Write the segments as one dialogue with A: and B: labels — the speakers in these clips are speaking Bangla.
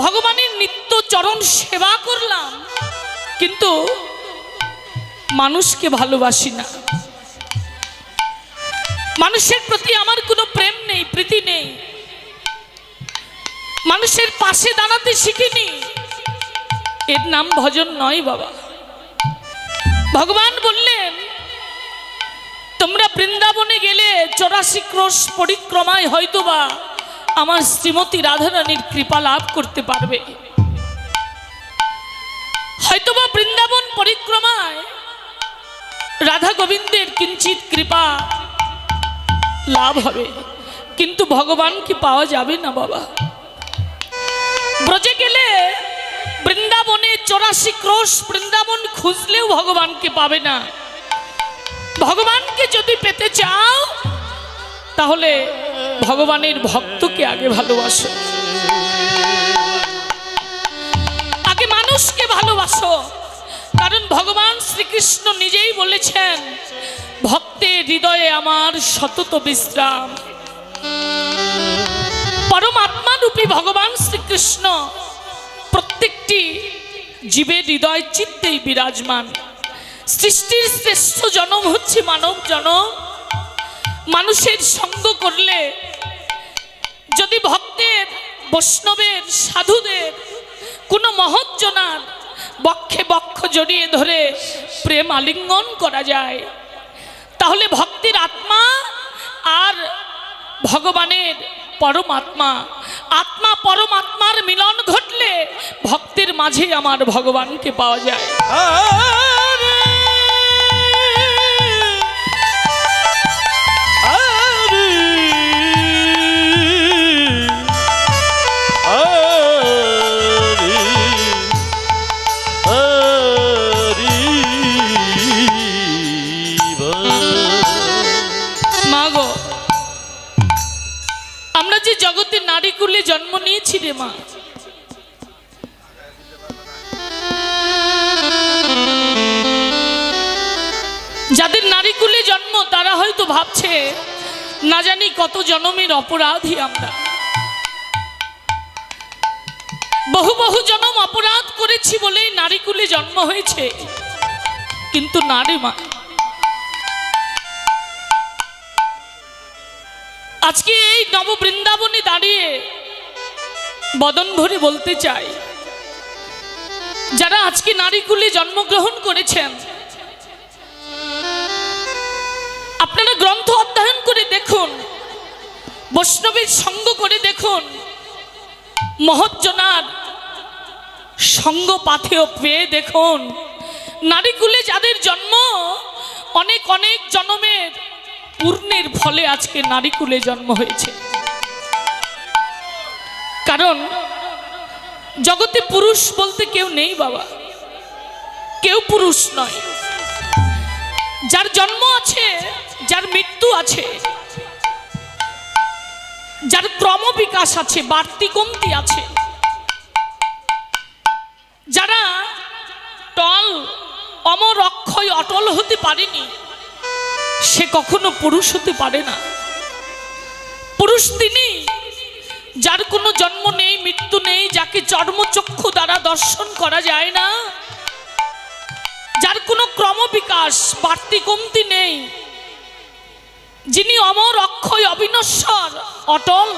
A: ভগবানের নিত্য চরণ সেবা করলাম, কিন্তু মানুষকে ভালোবাসি না। মানুষের প্রতি আমার কোনো প্রেম নেই, প্রীতি নেই। মানুষের পাশে দাঁড়াতে শিখিনি। এর নাম ভজন নয় বাবা। ভগবান বললেন, তোমরা বৃন্দাবনে গেলে চৌরাশি ক্রোশ পরিক্রমায় হয়তোবা আমার শ্রীমতী রাধারানীর কৃপা লাভ করতে পারবে। হয়তোবা বৃন্দাবন পরিক্রমায় রাধা গোবিন্দের কিঞ্চিত কৃপা লাভ হবে, কিন্তু ভগবানকে পাওয়া যাবে না বাবা? ব্রজে গেলে বৃন্দাবনে চৌরাশি ক্রোশ বৃন্দাবন খুঁজলেও ভগবানকে পাবে না। ভগবানকে যদি পেতে চাও, তাহলে ভগবানের ভক্তকে আগে ভালোবাসো। আগে মানুষকে ভালোবাসো। কারণ ভগবান শ্রীকৃষ্ণ নিজেই বলেছেন, ভক্তের হৃদয়ে আমার সতত বিশ্রাম। পরমাত্মা রূপী ভগবান শ্রীকৃষ্ণ প্রত্যেকটি জীবের হৃদয় চিত্তেই বিরাজমান। সৃষ্টির শ্রেষ্ঠ জনম হচ্ছে মানব জনম। মানুষের সঙ্গ করলে যদি ভক্তের, বৈষ্ণবের, সাধুদের কোনো মহজ্জনার বক্ষে বক্ষ জড়িয়ে ধরে প্রেম আলিঙ্গন করা যায়, তাহলে ভক্তির আত্মা আর ভগবানের পরমাত্মা, আত্মা পরমাত্মার মিলন ঘটলে ভক্তের মাঝে আমার ভগবানকে পাওয়া যায়। নারী কুলে জন্ম নিয়েছি রে মা। যাদের নারী কুলে জন্ম, তারা হয়তো ভাবছে, না জানি কত জনমের অপরাধী আমরা। বহু বহু জনম অপরাধ করেছি বলেই নারী কুলে জন্ম হয়েছে। কিন্তু না রে মা আজকে এই নব বৃন্দাবনে দাঁড়িয়ে বদন ভরে বলতে চাই, যারা আজকে নারীকুলে জন্মগ্রহণ করেছেন, আপনারা গ্রন্থ অধ্যয়ন করে দেখুন, বৈষ্ণবের সঙ্গ করে দেখুন, মহজ্জনার সঙ্গ পাথেও পেয়ে দেখুন। নারীকুলে যাদের জন্ম, অনেক অনেক জন্মের পূর্ণের ফলে আজকে নারীকুলে জন্ম হয়েছে। কারণ জগতে পুরুষ বলতে কেউ নেই বাবা। কেউ পুরুষ নয়। যার জন্ম আছে, যার মৃত্যু আছে, যার ক্রম বিকাশ আছে, বাড়তি কমতি আছে, যারা টল, অমর অক্ষয় অটল হতে পারেনি সে কখনো পুরুষ হতে পারে না। পুরুষ তিনি যার কোনো জন্ম নেই মৃত্যু নেই যাকে চর্মচক্ষু দ্বারা দর্শন করা যায় না যার কোনো ক্রমবিকাশ বাড়তি কমতি নেই যিনি অমর অক্ষয় অবিনশ্বর অটল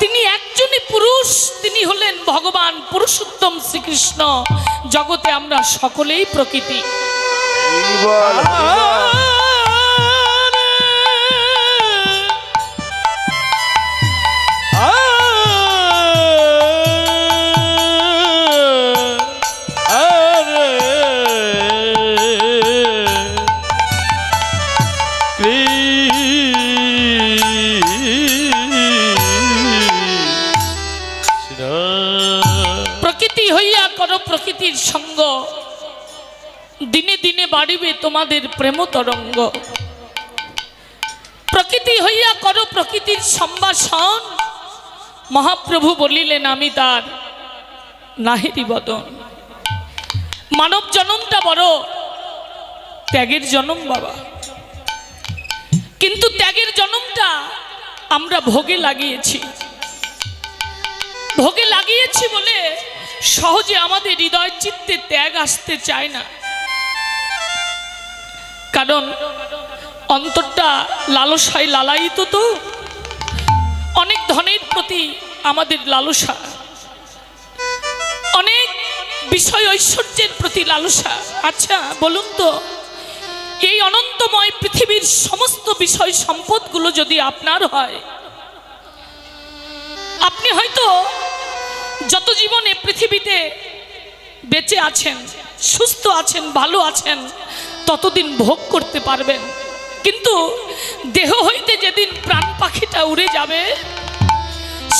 A: তিনি একজনই পুরুষ তিনি হলেন ভগবান পুরুষোত্তম শ্রীকৃষ্ণ। জগতে আমরা সকলেই প্রকৃতি। প্রকৃতি দিনে বাড়িবে তোমাদের প্রেম তরঙ্গ। প্রকৃতি হইয়া করো প্রকৃতির সম্ভাষণ। মহাপ্রভু বলিলেন, আমি তার নাহিরি বদন। মানব জনমটা বড়, ত্যাগের জনম বাবা। কিন্তু ত্যাগের জনমটা আমরা ভোগে লাগিয়েছি। ভোগে লাগিয়েছি বলে সহজে আমাদের হৃদয় চিত্তে ত্যাগ আসতে চায় না। কারণ অন্তরটা লালসায় লালায়িত তো। অনেক ধনের প্রতি আমাদের লালসা। অনেক বিষয় ঐশ্বর্যের প্রতি লালসা। আচ্ছা বলুন তো, এই অনন্তময় পৃথিবীর সমস্ত বিষয় সম্পদগুলো যদি আপনার হয়, আপনি হয়তো যত জীবনে পৃথিবীতে বেঁচে আছেন, সুস্থ আছেন, ভালো আছেন ততদিন ভোগ করতে পারবেন। কিন্তু দেহ হইতে যেদিন প্রাণ পাখিটা উড়ে যাবে,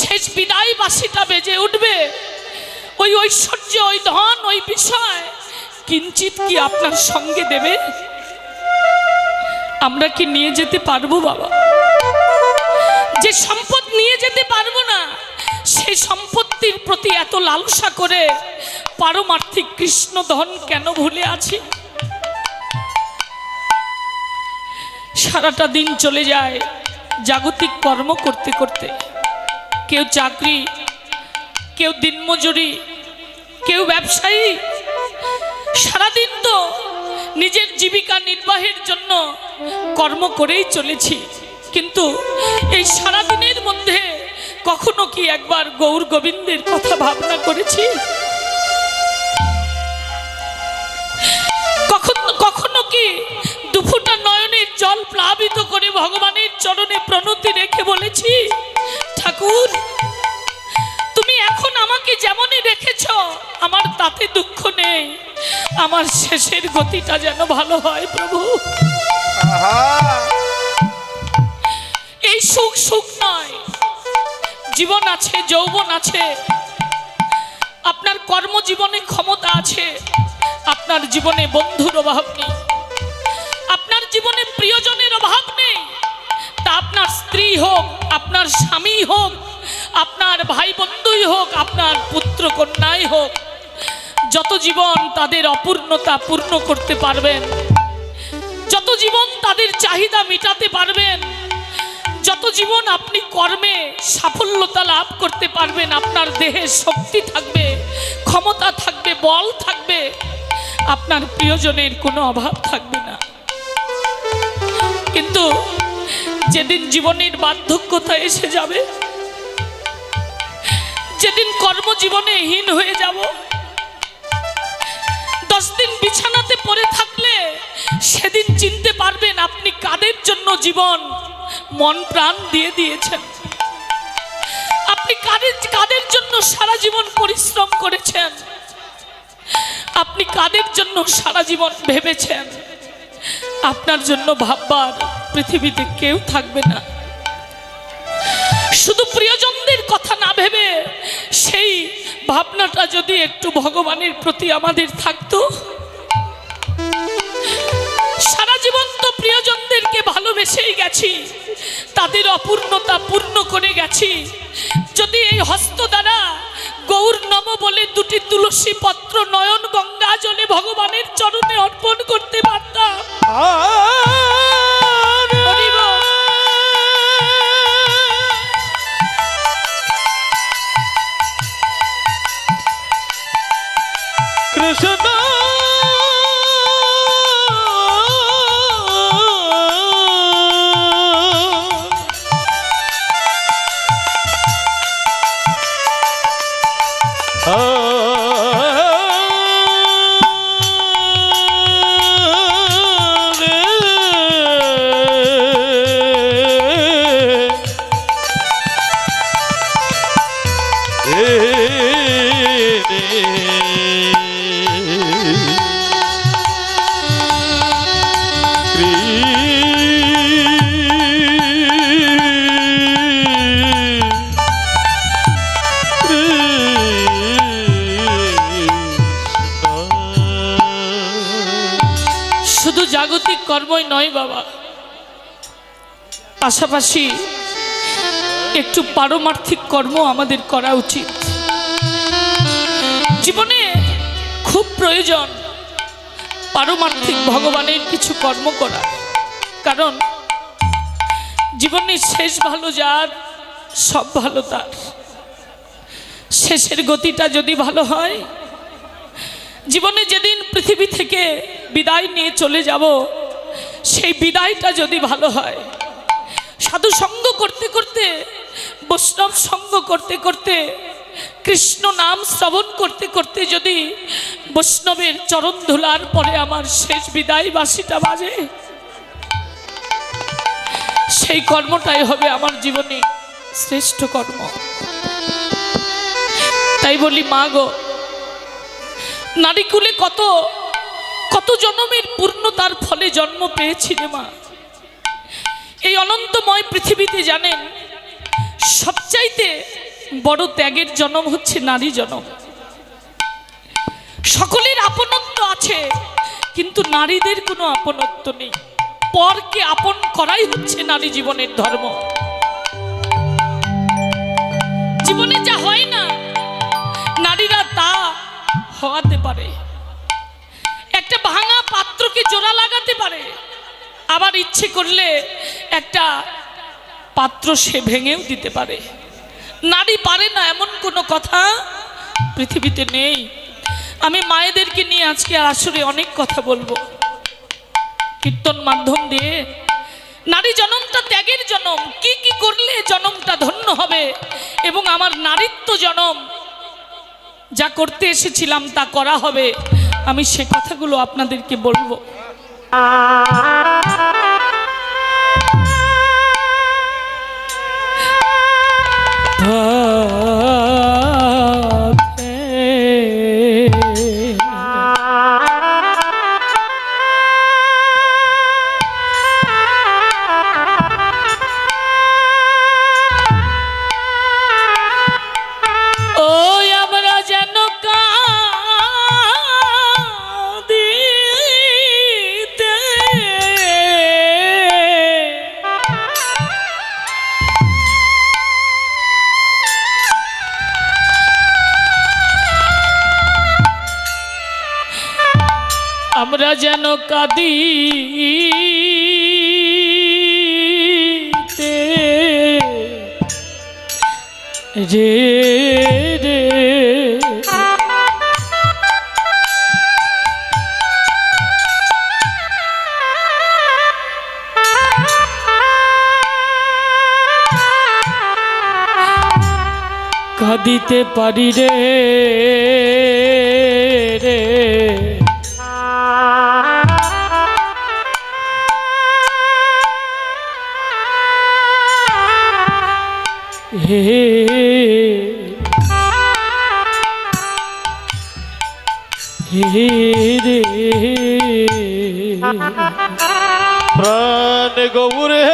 A: শেষ বিদায় বাসিটা বেজে উঠবে। ওই ঐশ্বর্য, ওই ধন, ওই বিষয় কিঞ্চিত কি আপনার সঙ্গে দেবে? আমরা কি নিয়ে যেতে পারব বাবা? যে সম্পদ নিয়ে যেতে পারব না সেই সম্পত্তির প্রতি এত লালসা করে পারমার্থিক কৃষ্ণ ধন কেন ভুলে আছি? সারাটা দিন চলে যায় জাগতিক কর্ম করতে করতে। কেউ চাকরি, কেউ দিনমজুরি, কেউ ব্যবসায়ী। সারাদিন তো নিজের জীবিকা নির্বাহের জন্য কর্ম করেই চলেছি। কিন্তু এই সারাদিনের মধ্যে কখনো কি একবার গৌর গোবিন্দের কথা ভাবনা করেছি? প্লাবিত করে ভগবানের চরণে প্রণতি রেখে বলেছি ঠাকুর তুমি এখন আমাকে যেমনই রেখেছ আমার তাতে দুঃখ নেই। আমার শেষের গতিটা যেন ভালো হয় প্রভু। এই সুখ সুখ নয়। জীবন আছে যৌবন আছে। আপনার কর্মজীবনে ক্ষমতা আছে। আপনার জীবনে বন্ধুর অভাব নেই। আপনার জীবনে প্রিয়জনের অভাব নেই। তা আপনার স্ত্রী হোক, আপনার স্বামী হোক, আপনার ভাই বন্ধুই হোক, আপনার পুত্র কন্যাই হোক, যত জীবন তাদের অপূর্ণতা পূর্ণ করতে পারবেন, যত জীবন তাদের চাহিদা মেটাতে পারবেন, যত জীবন আপনি কর্মে সাফল্যতা লাভ করতে পারবেন, আপনার দেহে শক্তি থাকবে, ক্ষমতা থাকবে, বল থাকবে, আপনার প্রিয়জনের কোনো অভাব থাকবে না। কিন্তু যেদিন জীবনের বার্ধক্যতা এসে যাবে, যেদিন কর্মজীবনে হীন হয়ে যাব, দশ দিন বিছানাতে পড়ে থাকলে সেদিন চিনতে পারবেন আপনি কাদের জন্য জীবন মন প্রাণ দিয়ে দিয়েছেন। আপনি কাদের কাদের জন্য সারা জীবন পরিশ্রম করেছেন? আপনি কাদের জন্য সারা জীবন ভেবেছেন? আপনার জন্য ভাববার পৃথিবীতে কেউ থাকবে না। শুধু প্রিয়জনদের কথা না ভেবে সেই ভাবনাটা যদি একটু ভগবানের প্রতি আমাদের থাকতো, সারা জীবন তো প্রিয়জনদেরকে ভালোবেসেই গেছি, তাদের অপূর্ণতা পূর্ণ করে গেছি। যদি এই হস্ত দ্বারা গৌর নম বলে দুটি তুলসী পত্র নয়ন গঙ্গা জলে ভগবানের চরণে অর্পণ করতে পারতাম।
B: কৃষ্ণ
A: পাশাপাশি একটু পারমার্থিক কর্ম আমাদের করা উচিত। জীবনে খুব প্রয়োজন পারমার্থিক ভগবানের কিছু কর্ম করা। কারণ জীবনের শেষ ভালো যার, সব ভালো তার। শেষের গতিটা যদি ভালো হয়, জীবনে যেদিন পৃথিবী থেকে বিদায় নিয়ে চলে যাব, সেই বিদায়টা যদি ভালো হয় সাধু সঙ্গ করতে করতে, বৈষ্ণব সঙ্গ করতে করতে, কৃষ্ণ নাম শ্রবণ করতে করতে যদি বৈষ্ণবের চরণ ধুলার পরে আমার শেষ বিদায় বাসিটা বাজে, সেই কর্মটাই হবে আমার জীবনে শ্রেষ্ঠ কর্ম। তাই বলি, মা গো, নারীকুলে কত কত জন্মের পূর্ণতার ফলে জন্ম পেয়েছি রে মা। এই অনন্তময় পৃথিবীতে জানেন, সবচাইতে বড় ত্যাগের জন্ম হচ্ছে নারী জন্ম। সকলের আপনত্ব আছে, কিন্তু নারীদের কোনো আপনত্ব নেই। পরকে আপন করাই হচ্ছে নারী জীবনের ধর্ম। জীবনে যা হয় না, নারীরা তা হওয়াতে পারে। একটা ভাঙা পাত্রকে জোড়া লাগাতে পারে। আবার ইচ্ছে করলে একটা পাত্র সে ভেঙেও দিতে পারে। নারী পারে না এমন কোনো কথা পৃথিবীতে নেই। আমি মায়েদেরকে নিয়ে আজকে আসরে অনেক কথা বলব। কীর্তন মাধ্যম দিয়ে। নারী জনমটা ত্যাগের জনম। কি কি করলে জনমটা ধন্য হবে? এবং আমার নারীত্ব জনম। যা করতে এসেছিলাম তা করা হবে। আমি সে কথাগুলো আপনাদেরকে বলব। ও যেন কাঁদিতে রে রে। কাঁদিতে পারি রে। হে হে রে
B: প্রাণ গৌরে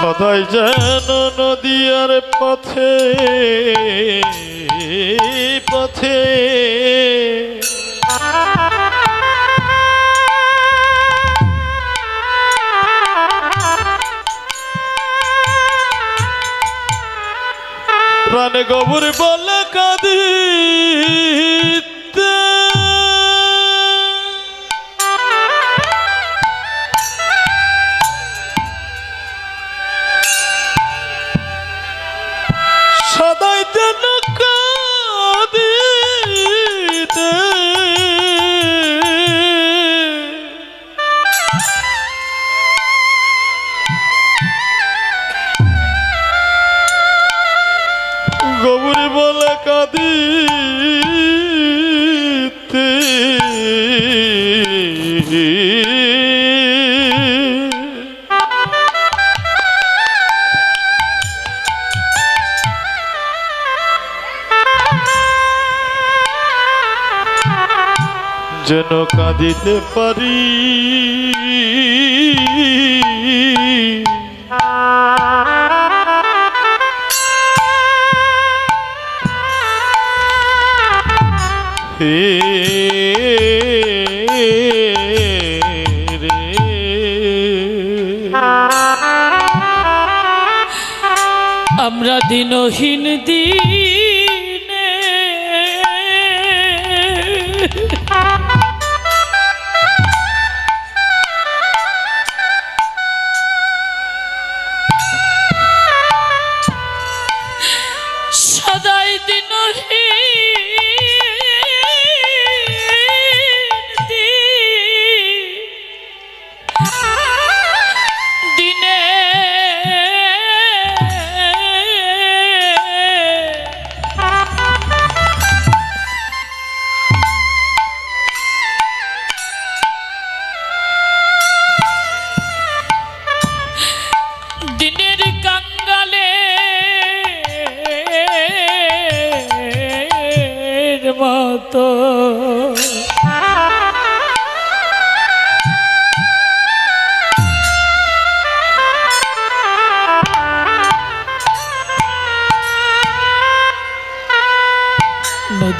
B: সদাই যেন নদীয়ার পথে পথে। প্রাণ গবুর বলে কাঁদিতে গবুরি বলে কাঁদিতে। যেন কাঁদিতে পারি
A: দিনহীন দিনে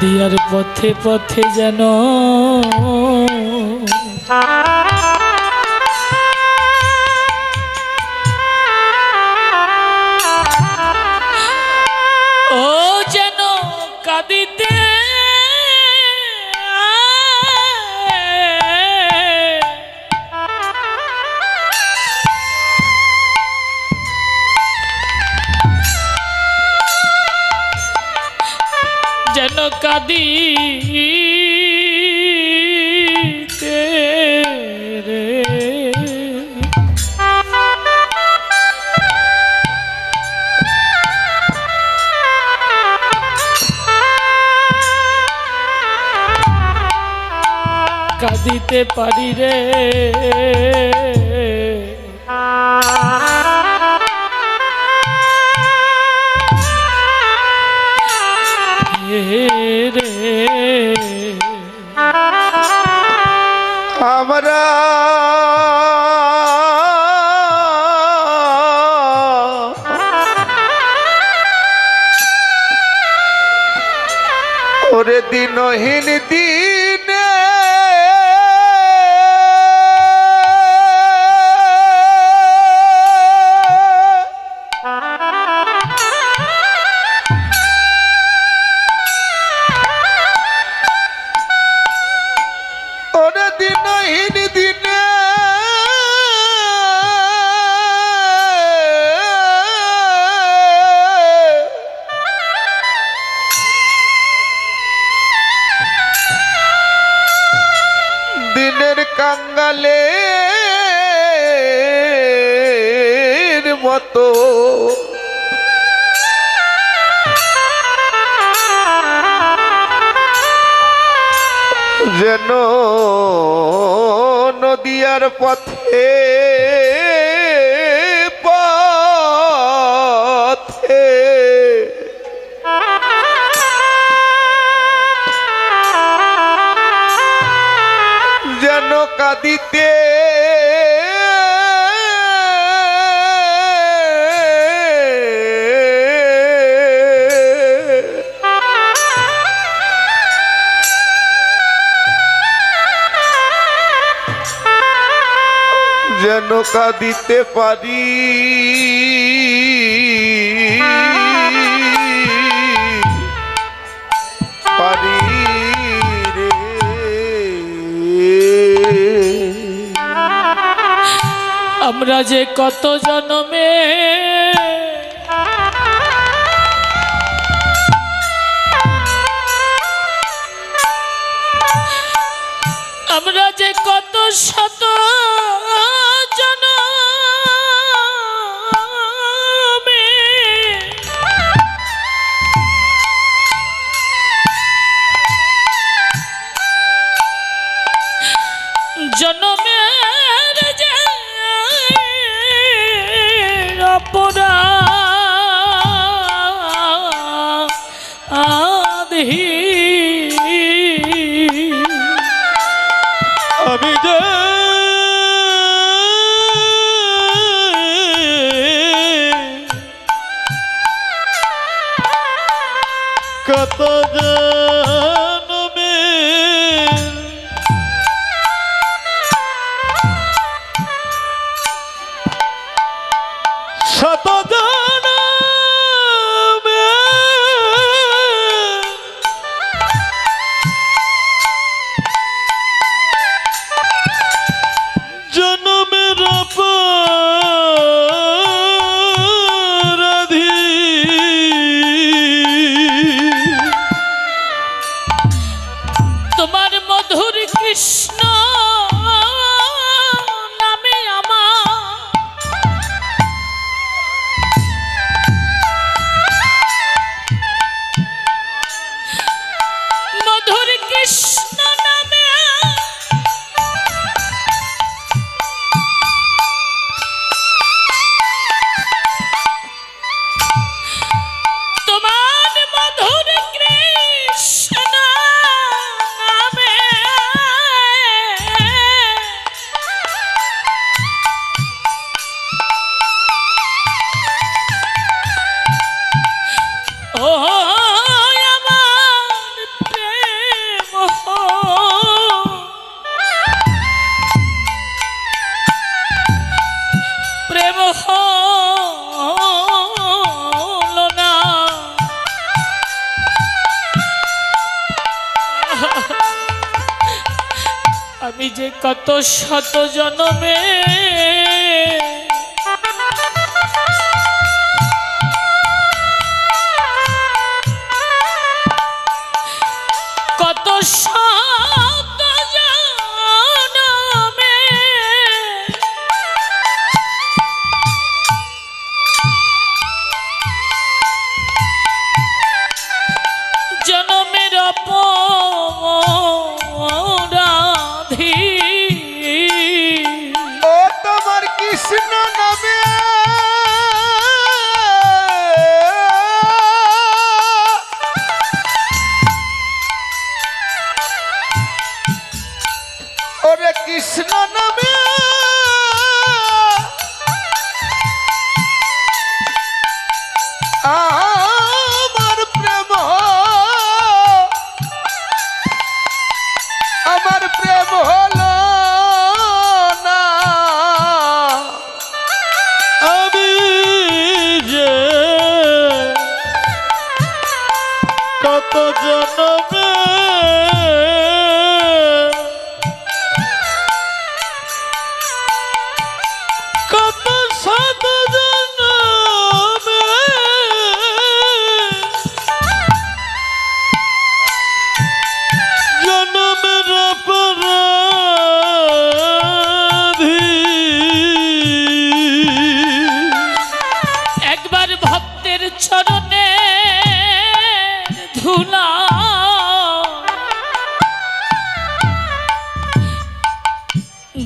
A: নদিয়ার পথে পথে যেন কাঁদিতে পারি রে।
C: আমরা ওরে দিনহীন কাঁদিতে যেন কাঁদিতে পারি।
A: আমরা যে কত জনমে। আমরা যে কত শত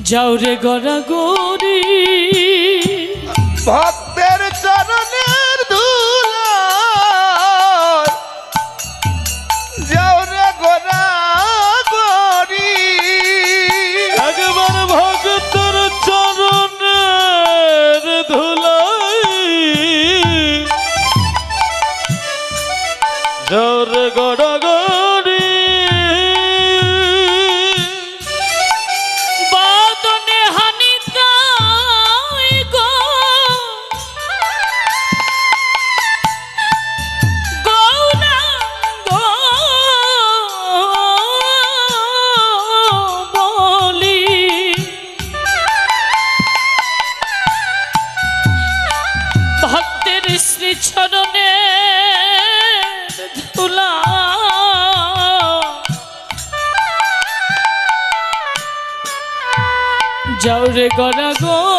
C: যাও রে গড়া গরি
A: ভক্তের
C: যাও রে গড়া গো